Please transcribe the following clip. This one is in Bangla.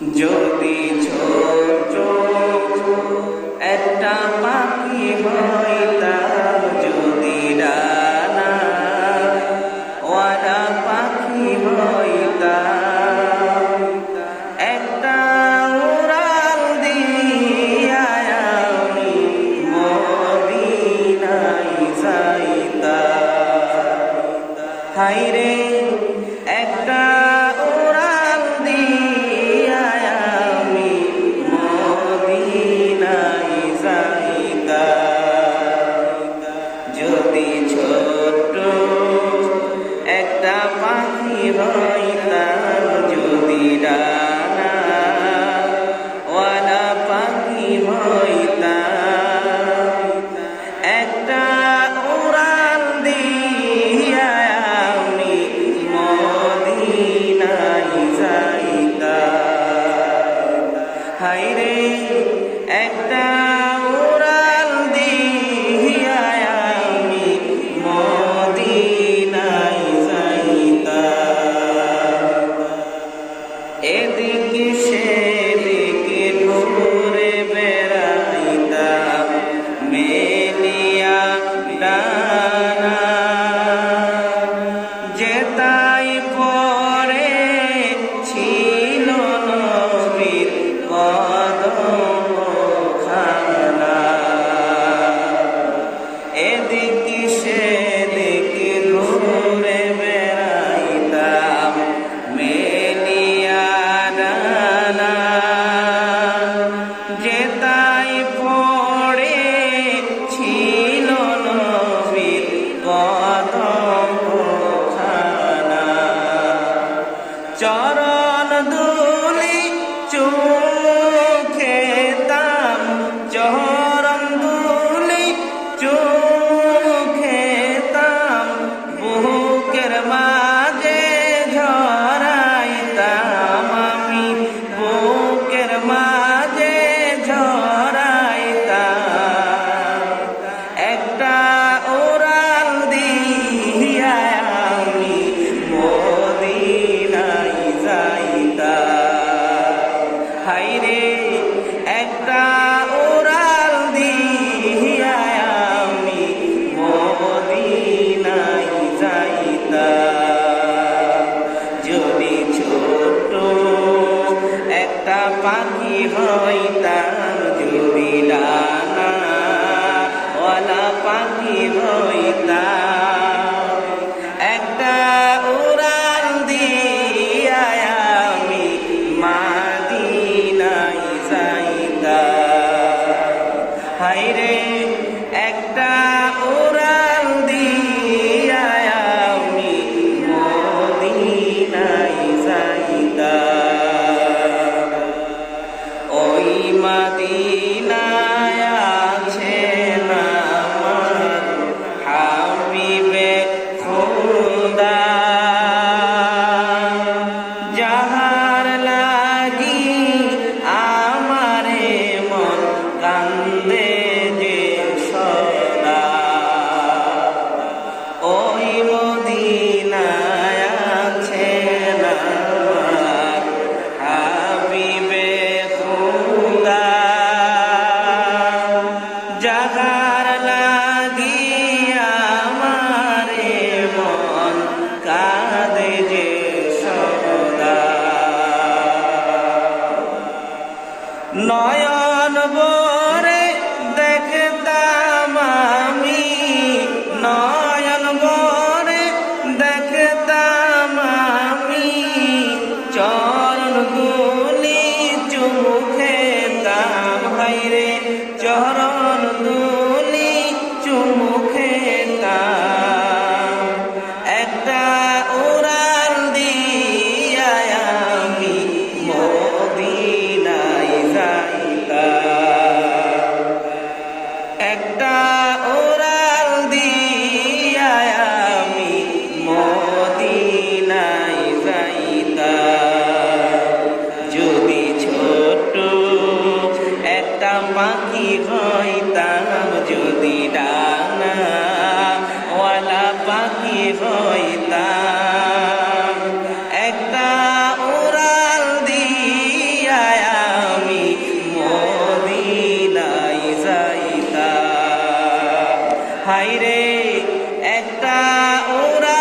যদি একটা পাখি হইতাম যদি ডানা পাখি হইতাম একটা উড়াল দিয়া আমি মদিনায় হাইরে and uh... রে, একটা ওরাল দিয়া মদিনাই যাইতা যদি ছোট একটা পাখি হইতা যদি ডানা ওলা পাখি হইতা নয়ন বরে দেখতাম আমি। নয়ন বরে দেখতাম আমি। চরণ গুলি চুমুখে তাম হাইরে চরণ পাখি হইতাম যদি ডানাওয়ালা পাখি হইতাম। একটা উড়াল দিয়া আমি মদিনায় যাইতাম। হাইরে একটা উড়াল